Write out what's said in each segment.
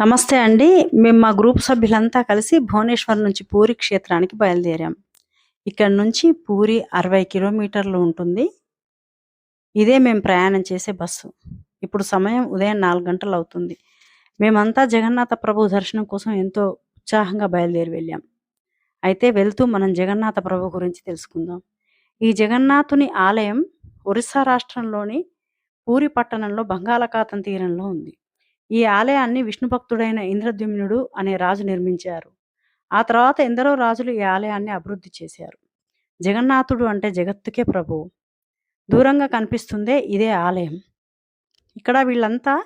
నమస్తే అండి. మేము మా గ్రూప్ సభ్యులంతా కలిసి భువనేశ్వర్ నుంచి పూరి క్షేత్రానికి బయలుదేరాం. ఇక్కడ నుంచి పూరి 60 కిలోమీటర్లు ఉంటుంది. ఇదే మేము ప్రయాణం చేసే బస్సు. ఇప్పుడు సమయం ఉదయం నాలుగు గంటలు అవుతుంది మేమంతా జగన్నాథ ప్రభు దర్శనం కోసం ఎంతో ఉత్సాహంగా బయలుదేరి వెళ్ళాం. అయితే వెళ్తూ మనం జగన్నాథ ప్రభు గురించి తెలుసుకుందాం. ఈ జగన్నాథుని ఆలయం ఒరిస్సా రాష్ట్రంలోని పూరి పట్టణంలో బంగాళాఖాతం తీరంలో ఉంది. ఈ ఆలయాన్ని విష్ణు భక్తుడైన ఇంద్రద్యుమ్నుడు అనే రాజు నిర్మించారు. ఆ తర్వాత ఎందరో రాజులు ఈ ఆలయాన్ని అభివృద్ధి చేశారు. జగన్నాథుడు అంటే జగత్తుకే ప్రభువు. దూరంగా కనిపిస్తుందే ఇదే ఆలయం. ఇక్కడ వీళ్ళంతా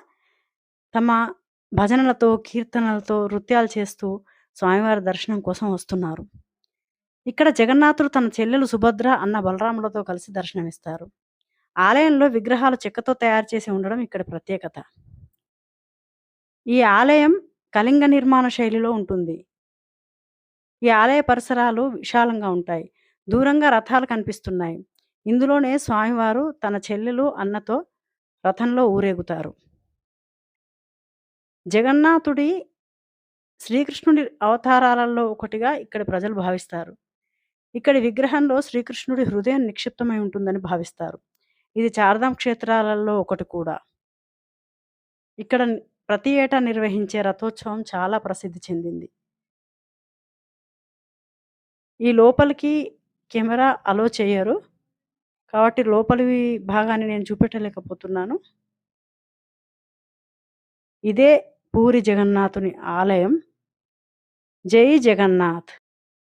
తమ భజనలతో, కీర్తనలతో, నృత్యాలు చేస్తూ స్వామివారి దర్శనం కోసం వస్తున్నారు. ఇక్కడ జగన్నాథుడు తన చెల్లెలు సుభద్ర, అన్న బలరాములతో కలిసి దర్శనమిస్తారు. ఆలయంలో విగ్రహాలు చెక్కతో తయారు చేసి ఉండడం ఇక్కడ ప్రత్యేకత. ఈ ఆలయం కళింగ నిర్మాణ శైలిలో ఉంటుంది. ఈ ఆలయ పరిసరాలు విశాలంగా ఉంటాయి. దూరంగా రథాలు కనిపిస్తున్నాయి. ఇందులోనే స్వామివారు తన చెల్లెలు, అన్నతో రథంలో ఊరేగుతారు. జగన్నాథుడి శ్రీకృష్ణుడి అవతారాలలో ఒకటిగా ఇక్కడి ప్రజలు భావిస్తారు. ఇక్కడి విగ్రహంలో శ్రీకృష్ణుడి హృదయం నిక్షిప్తమై ఉంటుందని భావిస్తారు. ఇది చార్ధామ్ క్షేత్రాలలో ఒకటి కూడా. ఇక్కడ ప్రతి ఏటా నిర్వహించే రథోత్సవం చాలా ప్రసిద్ధి చెందింది. ఈ లోపలికి కెమెరా అలో చేయరు కాబట్టి లోపలి భాగాన్ని నేను చూపెట్టలేకపోతున్నాను. ఇదే పూరి జగన్నాథుని ఆలయం. జై జగన్నాథ్!